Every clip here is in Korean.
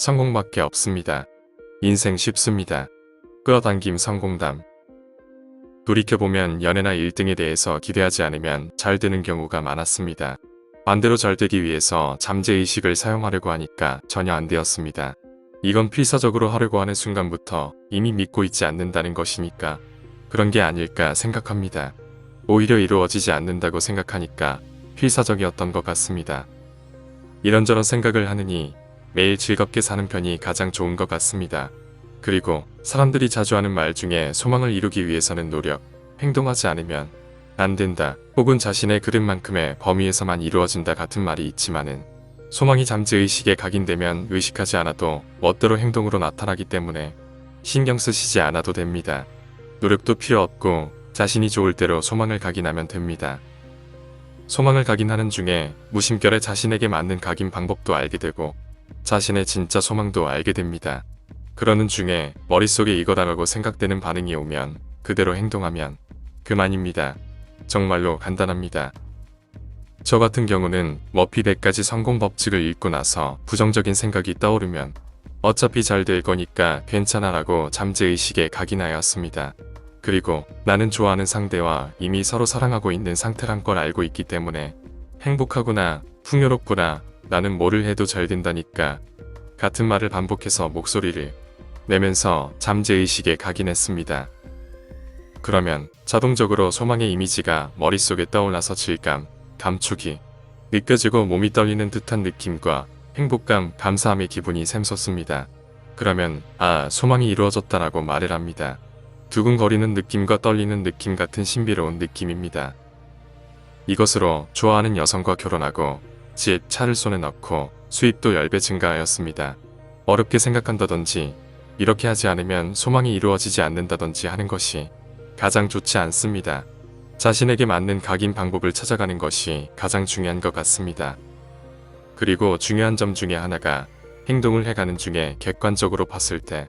성공밖에 없습니다. 인생 쉽습니다. 끌어당김 성공담. 돌이켜보면 연애나 1등에 대해서 기대하지 않으면 잘 되는 경우가 많았습니다. 반대로 잘 되기 위해서 잠재의식을 사용하려고 하니까 전혀 안 되었습니다. 이건 필사적으로 하려고 하는 순간부터 이미 믿고 있지 않는다는 것이니까 그런 게 아닐까 생각합니다. 오히려 이루어지지 않는다고 생각하니까 필사적이었던 것 같습니다. 이런저런 생각을 하느니 매일 즐겁게 사는 편이 가장 좋은 것 같습니다. 그리고 사람들이 자주 하는 말 중에 소망을 이루기 위해서는 노력, 행동하지 않으면 안 된다 혹은 자신의 그릇만큼의 범위에서만 이루어진다 같은 말이 있지만은 소망이 잠재의식에 각인되면 의식하지 않아도 멋대로 행동으로 나타나기 때문에 신경 쓰시지 않아도 됩니다. 노력도 필요 없고 자신이 좋을 대로 소망을 각인하면 됩니다. 소망을 각인하는 중에 무심결에 자신에게 맞는 각인 방법도 알게 되고 자신의 진짜 소망도 알게 됩니다. 그러는 중에 머릿속에 이거다라고 생각되는 반응이 오면 그대로 행동하면 그만입니다. 정말로 간단합니다. 저 같은 경우는 머피 100가지 성공 법칙을 읽고 나서 부정적인 생각이 떠오르면 어차피 잘 될 거니까 괜찮아 라고 잠재의식에 각인하였습니다. 그리고 나는 좋아하는 상대와 이미 서로 사랑하고 있는 상태란 걸 알고 있기 때문에 행복하구나, 풍요롭구나, 나는 뭐를 해도 잘 된다니까 같은 말을 반복해서 목소리를 내면서 잠재의식에 각인했습니다. 그러면 자동적으로 소망의 이미지가 머릿속에 떠올라서 질감, 감촉이 느껴지고 몸이 떨리는 듯한 느낌과 행복감, 감사함의 기분이 샘솟습니다. 그러면 아, 소망이 이루어졌다라고 말을 합니다. 두근거리는 느낌과 떨리는 느낌 같은 신비로운 느낌입니다. 이것으로 좋아하는 여성과 결혼하고 집, 차를 손에 넣고 수입도 10배 증가하였습니다. 어렵게 생각한다든지 이렇게 하지 않으면 소망이 이루어지지 않는다든지 하는 것이 가장 좋지 않습니다. 자신에게 맞는 각인 방법을 찾아가는 것이 가장 중요한 것 같습니다. 그리고 중요한 점 중에 하나가 행동을 해가는 중에 객관적으로 봤을 때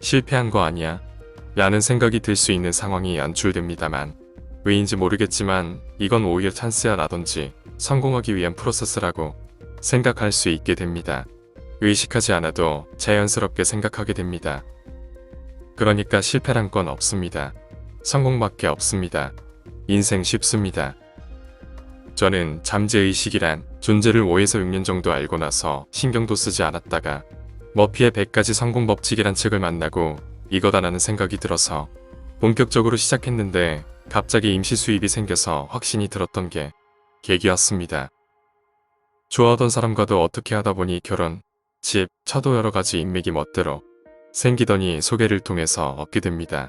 실패한 거 아니야? 라는 생각이 들 수 있는 상황이 연출됩니다만 왜인지 모르겠지만 이건 오히려 찬스야 라든지 성공하기 위한 프로세스라고 생각할 수 있게 됩니다. 의식하지 않아도 자연스럽게 생각하게 됩니다. 그러니까 실패란 건 없습니다. 성공밖에 없습니다. 인생 쉽습니다. 저는 잠재의식이란 존재를 5에서 6년 정도 알고 나서 신경도 쓰지 않았다가 머피의 100가지 성공 법칙이란 책을 만나고 이거다라는 생각이 들어서 본격적으로 시작했는데 갑자기 임시 수입이 생겨서 확신이 들었던 게 계기였습니다. 좋아하던 사람과도 어떻게 하다 보니 결혼, 집, 차도 여러 가지 인맥이 멋대로 생기더니 소개를 통해서 얻게 됩니다.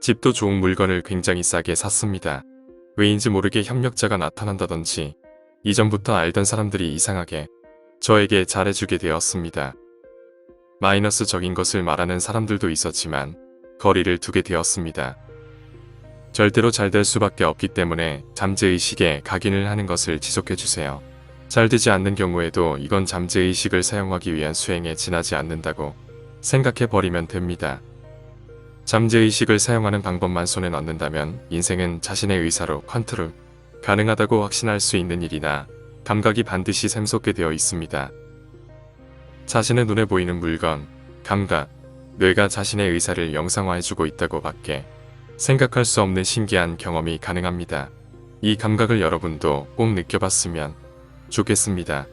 집도 좋은 물건을 굉장히 싸게 샀습니다. 왜인지 모르게 협력자가 나타난다든지 이전부터 알던 사람들이 이상하게 저에게 잘해주게 되었습니다. 마이너스적인 것을 말하는 사람들도 있었지만 거리를 두게 되었습니다. 절대로 잘 될 수밖에 없기 때문에 잠재의식에 각인을 하는 것을 지속해주세요. 잘 되지 않는 경우에도 이건 잠재의식을 사용하기 위한 수행에 지나지 않는다고 생각해버리면 됩니다. 잠재의식을 사용하는 방법만 손에 넣는다면 인생은 자신의 의사로 컨트롤 가능하다고 확신할 수 있는 일이나 감각이 반드시 샘솟게 되어 있습니다. 자신의 눈에 보이는 물건, 감각, 뇌가 자신의 의사를 영상화해주고 있다고 밖에 생각할 수 없는 신기한 경험이 가능합니다. 이 감각을 여러분도 꼭 느껴봤으면 좋겠습니다.